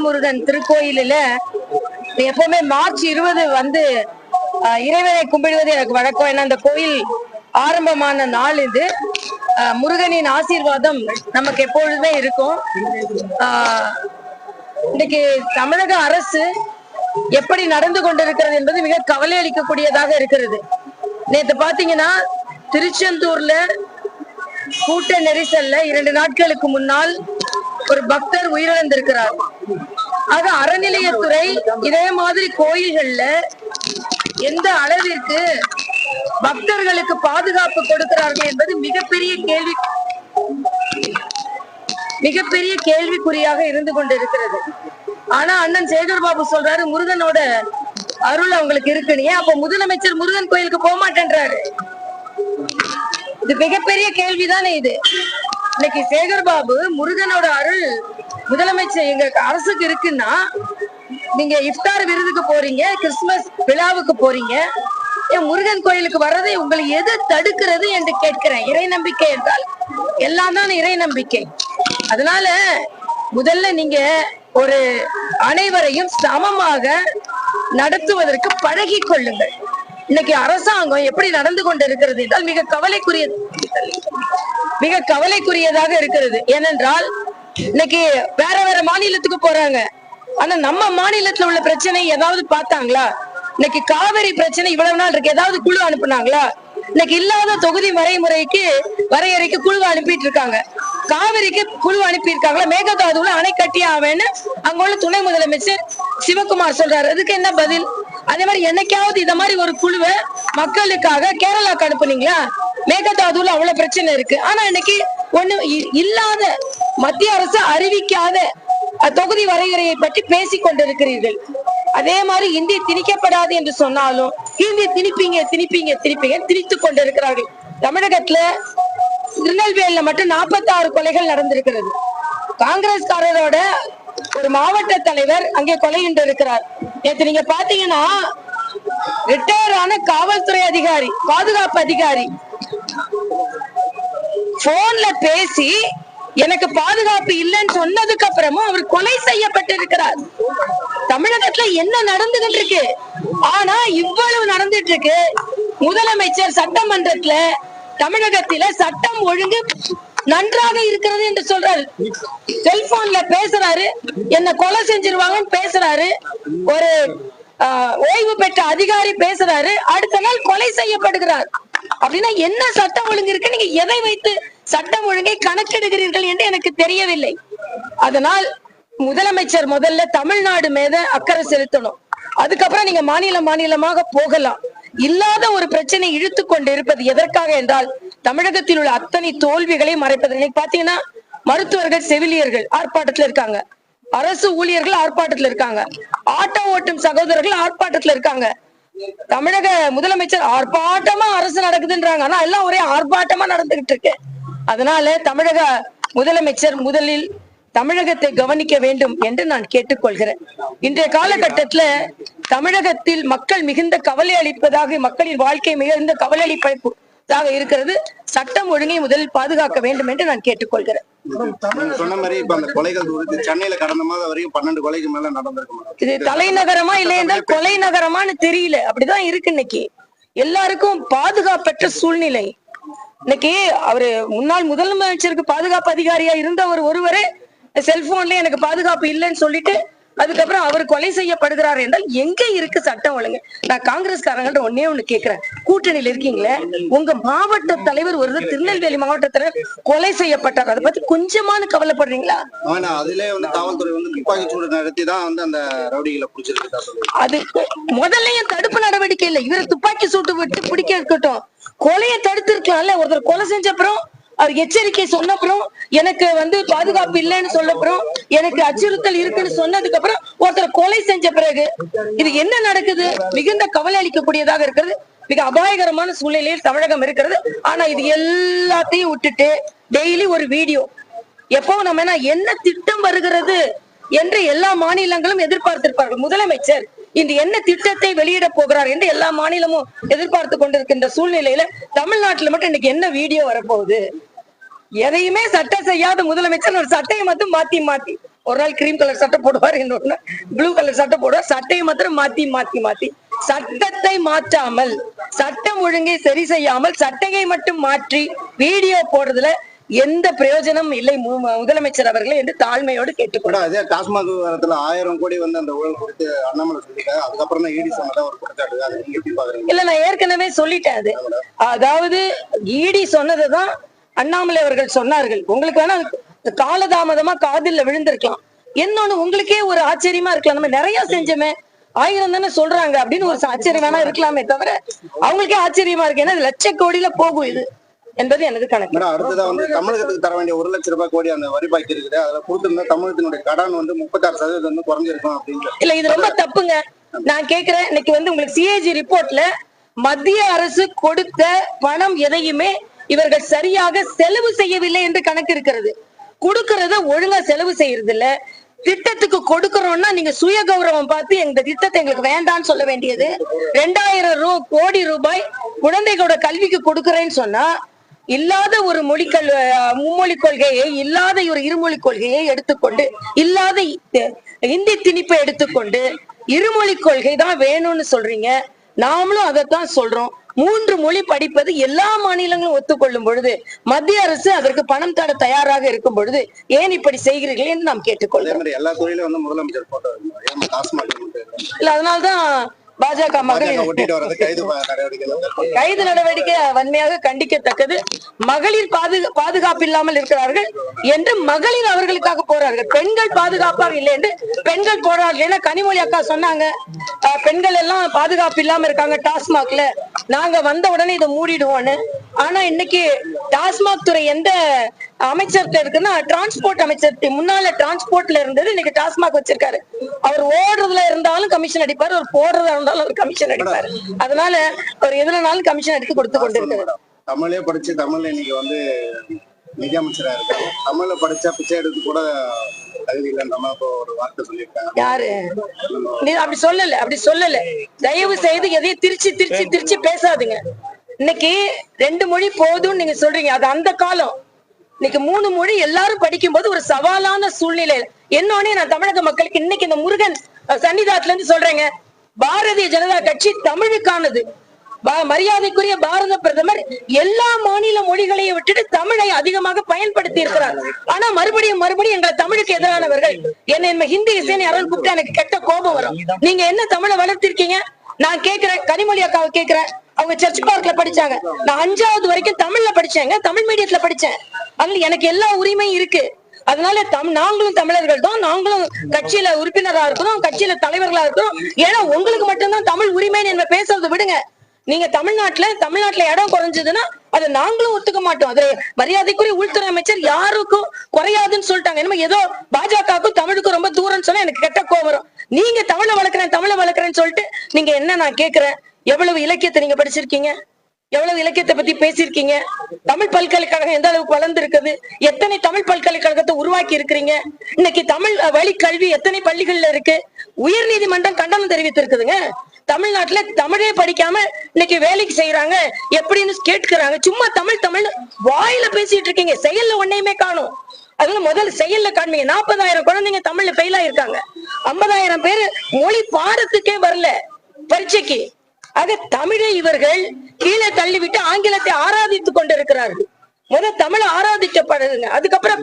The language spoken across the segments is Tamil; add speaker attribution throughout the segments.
Speaker 1: வேல்முருகன் திருக்கோயிலில் எப்பவுமே மார்ச் இருபது வந்து இறைவனை கும்பிடுவது எனக்கு வழக்கம். ஏன்னா அந்த கோயில் ஆரம்பமான நாள் இது. முருகனின் ஆசீர்வாதம் நமக்கு எப்பொழுதுமே இருக்கும். இன்னைக்கு தமிழக அரசு எப்படி நடந்து கொண்டிருக்கிறது என்பது மிக கவலை அளிக்கக்கூடியதாக இருக்கிறது. நேத்து பாத்தீங்கன்னா திருச்செந்தூர்ல கூட்ட நெரிசல்ல இரண்டு நாட்களுக்கு முன்னால் ஒரு பக்தர் உயிரிழந்திருக்கிறார். ஆக அறநிலையத்துறை இதே மாதிரி கோயில்கள்ல எந்த அளவிற்கு பக்தர்களுக்கு பாதுகாப்பு கொடுக்கிறார்கள் என்பது மிகப்பெரிய கேள்வி மிகப்பெரிய கேள்விக்குறியாக இருந்து கொண்டிருக்கிறது. ஆனா அண்ணன் சேகர் பாபு சொல்றாரு முருகனோட அருள் அவங்களுக்கு இருக்குன்னு. ஏன் அப்ப முதலமைச்சர் முருகன் கோயிலுக்கு போக மாட்டேன்றாரு இது மிகப்பெரிய கேள்விதானே இது. இன்னைக்கு சேகர் பாபு முருகனோட அருள் முதலமைச்சர் எங்க அரசுக்கு இருக்குன்னா நீங்க இஃப்தார் விருதுக்கு போறீங்க கிறிஸ்துமஸ் விழாவுக்கு போறீங்க என் முருகன் கோயிலுக்கு வர்றதை உங்களை எது தடுக்கிறது என்று கேட்கிறேன். இறை நம்பிக்கை என்றால் எல்லாம் தான் இறை நம்பிக்கை. அதனால முதல்ல நீங்க ஒரு அனைவரையும் சமமாக நடத்துவதற்கு பழகி கொள்ளுங்கள். இன்னைக்கு அரசாங்கம் எப்படி நடந்து கொண்டு இருக்கிறது என்றால் மிக கவலைக்குரிய மிக கவலைக்குரியதாக இருக்கிறது. ஏனென்றால் இன்னைக்கு வேற வேற மாநிலத்துக்கு போறாங்க. ஆனா நம்ம மாநிலத்துல உள்ள பிரச்சனை ஏதாவது பார்த்தாங்களா? இன்னைக்கு காவிரி பிரச்சனை இவ்வளவு நாள் இருக்கு. ஏதாவது குழு அனுப்புனாங்களா? இன்னைக்கு இல்லாத தொகுதி வரைமுறைக்கு வரையறைக்கு குழு அனுப்பிட்டு இருக்காங்க காவிரிக்கு குழு அனுப்பி இருக்காங்களா மேகதாதுல அணை கட்டி ஆவேன்னு அங்க உள்ள துணை முதலமைச்சர் சிவகுமார் சொல்றாரு. அதுக்கு என்ன பதில்? அதே மாதிரி என்னைக்காவது இத மாதிரி ஒரு குழுவை மக்களுக்காக கேரளாக்கு அனுப்புனீங்களா? மேகதாதுல அவ்வளவு பிரச்சனை இருக்கு. ஆனா இன்னைக்கு ஒண்ணு இ- இல்லாத மத்திய அரசு அறிவிக்காத தொகுதி வரையறையை பற்றி பேசிக் கொண்டிருக்கிறீர்கள். அதே மாதிரி இந்தி திணிக்கப்படாது என்று சொன்னாலும் ஹிந்தி திணிப்பீங்க திணிப்பீங்க திணிப்பீங்க திணித்துக் கொண்டிருக்கிறார்கள். தமிழகத்துல திருநெல்வேலியில மட்டும் 46 கொலைகள் நடந்திருக்கிறது. காங்கிரஸ்காரரோட ஒரு மாவட்ட தலைவர் அங்கே கொலையுண்டு இருக்கிறார் நேற்று நீங்க பாத்தீங்கன்னா ரிட்டையர் ஆன காவல்துறை அதிகாரி பாதுகாப்பு அதிகாரி போன்ல பேசி எனக்கு பாதுகாப்பு இல்லைன்னு சொன்னதுக்கு அப்புறமும் அவர் கொலை செய்யப்பட்டிருக்கிறார். தமிழகத்துல என்ன நடந்துகிட்டு இருக்கு ஆனா இவ்வளவு நடந்துட்டு இருக்கு முதலமைச்சர் சட்டமன்றத்துல தமிழகத்தில சட்டம் ஒழுங்கு நன்றாக இருக்கிறது என்று சொல்றாரு. செல்போன்ல பேசுறாரு. என்ன கொலை செஞ்சிருவாங்கன்னு பேசுறாரு. ஒரு ஆஹ், ஓய்வு பெற்ற அதிகாரி பேசுறாரு. அடுத்த நாள் கொலை செய்யப்படுகிறார். அப்படின்னா என்ன சட்டம் ஒழுங்கு இருக்கு? நீங்க எதை வைத்து சட்டம் ஒழுங்கை கணக்கெடுகிறீர்கள் என்று எனக்கு தெரியவில்லை. அதனால் முதலமைச்சர் முதல்ல தமிழ்நாடு மீத அக்கறை செலுத்தணும். அதுக்கப்புறம் நீங்க மாநில மாநிலமாக போகலாம். இல்லாத ஒரு பிரச்சனை இழுத்து கொண்டு இருப்பது எதற்காக என்றால் தமிழகத்தில் உள்ள அத்தனை தோல்விகளை மறைப்பது. இன்னைக்கு பாத்தீங்கன்னா மருத்துவர்கள் செவிலியர்கள் ஆர்ப்பாட்டத்துல இருக்காங்க. அரசு ஊழியர்கள் ஆர்ப்பாட்டத்துல இருக்காங்க. ஆட்டோ ஓட்டும் சகோதரர்கள் ஆர்ப்பாட்டத்துல இருக்காங்க. தமிழக முதலமைச்சர் ஆர்ப்பாட்டமா அரசு நடக்குதுன்றாங்க. ஆனா எல்லாம் ஒரே ஆர்ப்பாட்டமா நடந்துகிட்டு இருக்கு. அதனால தமிழக முதலமைச்சர் முதலில் தமிழகத்தை கவனிக்க வேண்டும் என்று நான் கேட்டுக்கொள்கிறேன். இன்றைய காலகட்டத்துல தமிழகத்தில் மக்கள் மிகுந்த கவலை அளிப்பதாக மக்களின் வாழ்க்கை மிகுந்த கவலை அளிப்பதாக இருக்கிறது. சட்டம் ஒழுங்கை முதலில் பாதுகாக்க வேண்டும் என்று நான் கேட்டுக்கொள்கிறேன்.
Speaker 2: சொன்ன மாதிரி இப்ப அந்த கொலைகள் குறித்து சென்னையில கடந்த மாதம் வரைக்கும் பன்னெண்டு கொலைக்கு மேல நடந்திருக்கு மேடம்.
Speaker 1: இது தலைநகரமா இல்லை என்றால் கொலை நகரமான்னு தெரியல. அப்படிதான் இருக்கு இன்னைக்கு. எல்லாருக்கும் பாதுகாப்பற்ற சூழ்நிலை. இன்னைக்கு அவரு முன்னாள் முதலமைச்சருக்கு பாதுகாப்பு அதிகாரியா இருந்தவர் ஒருவரே செல்போன்ல எனக்கு பாதுகாப்பு இல்லைன்னு சொல்லிட்டு அதுக்கப்புறம் அவர் கொலை செய்யப்படுகிறார் என்றால் எங்க இருக்கு சட்டம் ஒழுங்கு? நான் காங்கிரஸ்காரங்கள்ட்ட ஒன்னே ஒண்ணு கேக்குறேன். கூட்டணியில இருக்கீங்களே உங்க மாவட்ட தலைவர் ஒரு திருநெல்வேலி மாவட்ட தலைவர் கொலை செய்யப்பட்டார். அதை பத்தி கொஞ்சமான கவலைப்படுறீங்களா?
Speaker 2: ஆனா அதிலே வந்து காவல்துறை வந்து துப்பாக்கி சூடு நடத்தி தான் வந்து அந்த ரவுடிகளை பிடிச்சிருக்கா
Speaker 1: அது முதல்லயும் தடுப்பு நடவடிக்கை இல்ல? இவர் துப்பாக்கி சூட்டு விட்டு பிடிக்க இருக்கட்டும். கொலையை தடுத்து இருக்கலாம்ல ஒருத்தர் கொலை செஞ்ச அப்புறம் எச்சரிக்கை சொன்ன அப்புறம் எனக்கு வந்து பாதுகாப்பு இல்லைன்னு சொல்லப்புறம் எனக்கு அச்சுறுத்தல் இருக்குன்னு சொன்னதுக்கு அப்புறம் ஒருத்தர் கொலை செஞ்ச பிறகு இது என்ன நடக்குது? மிகுந்த கவலை அளிக்கக்கூடியதாக இருக்கிறது. மிக அபாயகரமான சூழ்நிலையில் தமிழகம் இருக்கிறது. ஆனா இது எல்லாத்தையும் விட்டுட்டு டெய்லி ஒரு வீடியோ எப்போ நம்ம என்ன என்ன திட்டம் வருகிறது என்று எல்லா மாநிலங்களும் எதிர்பார்த்திருப்பார்கள். முதலமைச்சர் இன்று என்ன திட்டத்தை வெளியிட போகிறார் என்று எல்லா மாநிலமும் எதிர்பார்த்து கொண்டிருக்கின்ற சூழ்நிலையில தமிழ்நாட்டுல மட்டும் இன்னைக்கு என்ன வீடியோ வரப்போகுது? எதையுமே சட்டம் செய்யாத முதலமைச்சர் ஒரு சட்டையை மட்டும் மாத்தி மாத்தி. ஒரு நாள் கிரீம் கலர் சட்டை போடுவார் இன்னொன்னு. ப்ளூ கலர் சட்டை போடுவார். சட்டையை மாத்திரம் மாத்தி மாத்தி மாத்தி. சட்டத்தை மாற்றாமல் சட்டம் ஒழுங்கை சரி செய்யாமல் சட்டையை மட்டும் மாற்றி வீடியோ போடுறதுல எந்த பிரயோஜனம் இல்லை முதலமைச்சர் அவர்களே என்று தாழ்மையோடு கேட்டுக்கொள்கிறேன்.
Speaker 2: கூட அதே டாஸ்மாக் விவகாரத்துல ஆயிரம் கோடி வந்து அந்த ஊழல் கொடுத்து அண்ணாமலை சொல்லிட்டாரு அதுக்கப்புறம் தான் ஈடி சொன்னதா ஒரு குற்றச்சாட்டு
Speaker 1: இல்ல நான் ஏற்கனவே சொல்லிட்டேன் அது. அதாவது ஈடி சொன்னதுதான் அண்ணாமலை அவர்கள் சொன்னார்கள் உங்களுக்கு வேணா காலதாமதமா காதில்ல விழுந்திருக்கலாம். இன்னொன்னு உங்களுக்கே ஒரு ஆச்சரியமா இருக்கலாம். நம்ம நிறைய செஞ்சோமே ஆயிரம் தானே சொல்றாங்க அப்படின்னு ஒரு ஆச்சரியம் வேணா இருக்கலாமே தவிர அவங்களுக்கே ஆச்சரியமா இருக்கு. ஏன்னா லட்ச கோடியில போகும் இது என்பது எனது கணக்கு.
Speaker 2: அடுத்ததா வந்து தமிழகத்துக்கு தர வேண்டிய ஒரு லட்சம் ரூபாய் கோடி அந்த வரி பாக்கி இருக்குது. அதுல கொடுத்திருந்தா தமிழகத்தினுடைய கடன் வந்து முப்பத்தாறு சதவீதம் வந்து குறைஞ்சிருக்கும் அப்படின்னு
Speaker 1: இல்ல இது ரொம்ப தப்புங்க. நான் கேக்குறேன் இன்னைக்கு வந்து உங்களுக்கு சிஏஜி ரிப்போர்ட்ல மத்திய அரசு கொடுத்த பணம் எதையுமே இவர்கள் சரியாக செலவு செய்யவில்லை என்று கணக்கு இருக்கிறது. கொடுக்கறத ஒழுங்கா செலவு செய்யறது இல்ல திட்டத்துக்கு கொடுக்கறோம்னா நீங்க சுய கௌரவம் பார்த்து இந்த திட்டத்தை எங்களுக்கு வேண்டாம்னு சொல்ல வேண்டியது. ரெண்டாயிரம் ரூ கோடி ரூபாய் குழந்தைகளோட கல்விக்கு கொடுக்கறேன்னு சொன்னா இல்லாத ஒரு மொழிக்கல் மும்மொழி கொள்கையை இல்லாத ஒரு இருமொழி கொள்கையை எடுத்துக்கொண்டு இல்லாத இந்தி திணிப்பை எடுத்துக்கொண்டு இருமொழி கொள்கை தான் வேணும்னு சொல்றீங்க. நாமளும் அதைத்தான் சொல்றோம். மூன்று மொழி படிப்பது எல்லா மாநிலங்களும் ஒத்துக்கொள்ளும் பொழுது மத்திய அரசு அதற்கு பணம் தர தயாராக இருக்கும் பொழுது ஏன் இப்படி செய்கிறீர்கள் என்று நாம் கேட்டுக்கொள்கிறோம்.
Speaker 2: எல்லா துறையிலும் வந்து முதலமைச்சர் போட்டோ ஏமா டாஸ்மாக் மட்டும்
Speaker 1: இல்ல அதனாலதான் பாஜக மகளிர்
Speaker 2: கைது நடவடிக்கை
Speaker 1: வன்மையாக கண்டிக்கத்தக்கது. மகளிர் பாதுகா பாதுகாப்பு இல்லாமல் இருக்கிறார்கள் என்று மகளிர் அவர்களுக்காக போறார்கள் பெண்கள் பாதுகாப்பாக இல்லை என்று பெண்கள் போறார்கள் ஏன்னா கனிமொழி அக்கா சொன்னாங்க. பெண்கள் எல்லாம் பாதுகாப்பு இல்லாம இருக்காங்க டாஸ்மாக்ல. நாங்க வந்த உடனே இதை மூடிடுவோம்னு. ஆனா இன்னைக்கு டாஸ்மாக் துறை எந்த அமைச்சர்கிட்ட இருக்குன்னா டிரான்ஸ்போர்ட் அமைச்சர் முன்னால டிரான்ஸ்போர்ட்ல இருந்தது இன்னைக்கு டாஸ்மாக் வச்சிருக்காரு. அவர் ஓடுறதுல இருந்தாலும் கமிஷன் அடிப்பாரு அவர் போடுறதா இருந்தாலும் அவர் கமிஷன் அடிப்பாரு. அதனால அவர் எதுலனாலும் கமிஷன் எடுத்து கொடுத்து கொண்டிருக்கிறார்
Speaker 2: தமிழே படிச்சு தமிழ்ல இன்னைக்கு வந்து நிதியமைச்சரா இருக்காரு. தமிழ்ல படிச்சா பிச்சை எடுத்து கூட
Speaker 1: யாரு? நீ அப்படி சொல்லல அப்படி சொல்லல. தயவு செய்து எதையும் திருச்சி திருச்சி திருச்சி பேசாதீங்க. இன்னைக்கு ரெண்டு மொழி போதும்னு நீங்க சொல்றீங்க. அது அந்த காலம். இன்னைக்கு மூணு மொழி எல்லாரும் படிக்கும்போது ஒரு சவாலான சூழ்நிலை. என்னோடனே நான் தமிழக மக்களுக்கு இன்னைக்கு இந்த முருகன் அஹ், சன்னிதானத்துல இருந்து சொல்றேங்க பாரதிய ஜனதா கட்சி தமிழுக்கானது. மரியாதைக்குரிய பாரத பிரதமர் எல்லா மாநில மொழிகளையும் விட்டுட்டு தமிழை அதிகமாக பயன்படுத்தி இருக்கிறார். ஆனா மறுபடியும் மறுபடியும் எங்களை தமிழுக்கு எதிரானவர்கள். என்ன ஹிந்தி இசைன்னு யாரும் கூப்பிட்டு எனக்கு கெட்ட கோபம் வரும். நீங்க என்ன தமிழை வளர்த்திருக்கீங்க? நான் கேக்குறேன் கனிமொழி அக்காவை கேக்குறேன் அவங்க சர்ச் பார்க்ல படிச்சாங்க. நான் அஞ்சாவது வரைக்கும் தமிழ்ல படிச்சேங்க தமிழ் மீடியத்துல படிச்சேன். அதனால எனக்கு எல்லா உரிமையும் இருக்கு. அதனால தம் நாங்களும் தமிழர்கள் தான். நாங்களும் கட்சியில உறுப்பினரா இருக்கிறோம் கட்சியில தலைவர்களா இருக்கிறோம் ஏன்னா உங்களுக்கு மட்டும்தான் தமிழ் உரிமைன்னு என்ன பேசுறதை விடுங்க. நீங்க தமிழ்நாட்டுல தமிழ்நாட்டுல இடம் குறைஞ்சதுன்னா அதை நாங்களும் ஒத்துக்க மாட்டோம். அது மரியாதைக்குரிய உள்துறை அமைச்சர் யாருக்கும் குறையாதுன்னு சொல்லிட்டாங்க. என்னமோ ஏதோ பாஜகவுக்கும் தமிழுக்கும் ரொம்ப தூரம்னு சொன்னா எனக்கு கெட்ட கோவம் நீங்க தமிழை வளர்க்குறேன் தமிழை வளர்க்குறேன்னு சொல்லிட்டு நீங்க என்ன நான் கேக்குறேன் எவ்வளவு இலக்கியத்தை நீங்க படிச்சிருக்கீங்க? எவ்வளவு இலக்கியத்தை பத்தி பேசியிருக்கீங்க? தமிழ் பல்கலைக்கழகம் எந்த அளவுக்கு வளர்ந்து இருக்குது எத்தனை தமிழ் பல்கலைக்கழகத்தை உருவாக்கி இருக்கிறீங்க? இன்னைக்கு தமிழ் வழி கல்வி எத்தனை பள்ளிகள்ல இருக்கு? உயர் நீதிமன்றம் கண்டனம் தெரிவித்திருக்குதுங்க. தமிழ்நாட்டுல தமிழே படிக்காம இன்னைக்கு வேலைக்கு செய்யறாங்க. எப்படின்னு கேட்கிறாங்க சும்மா தமிழ் தமிழ் வாயில பேசிட்டு இருக்கீங்க. செயல்ல ஒன்னையுமே காணும். அதுல முதல்ல செயல்ல காண்பீங்க. நாற்பதாயிரம் குழந்தைங்க தமிழ்ல ஃபெயில் ஆயிருக்காங்க. ஐம்பதாயிரம் பேரு மொழி பாடத்துக்கே வரல பரீட்சைக்கு. ஆக தமிழை இவர்கள் கீழே தள்ளிவிட்டு ஆங்கிலத்தை ஆராதித்துக் கொண்டிருக்கிறார்கள். முதல் தமிழ் ஆராதிக்கப்படுதுங்க அதுக்கப்புறம்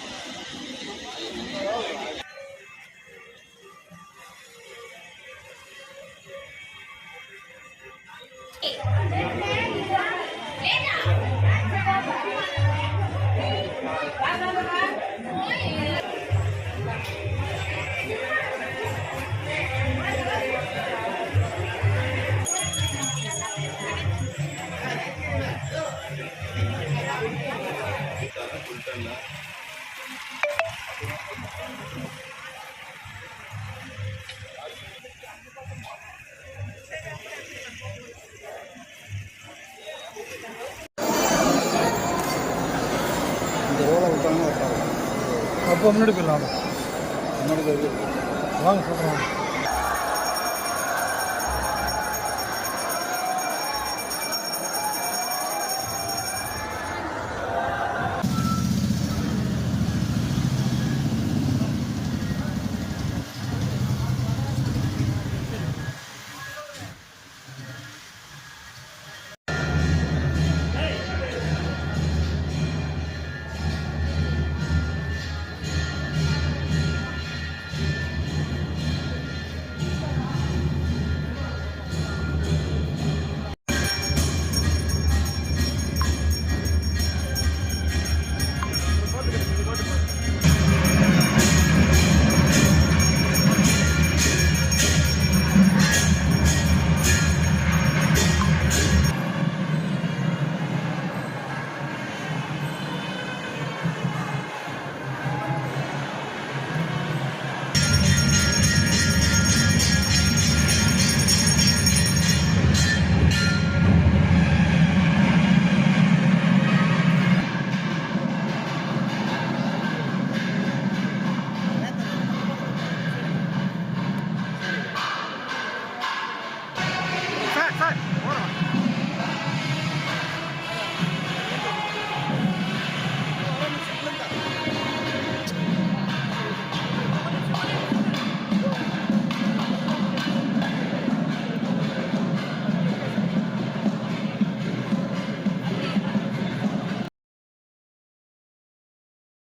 Speaker 3: முன்னாடி போயிடலாம்
Speaker 2: முன்னாடி
Speaker 3: வாங்க சொல்கிறேன்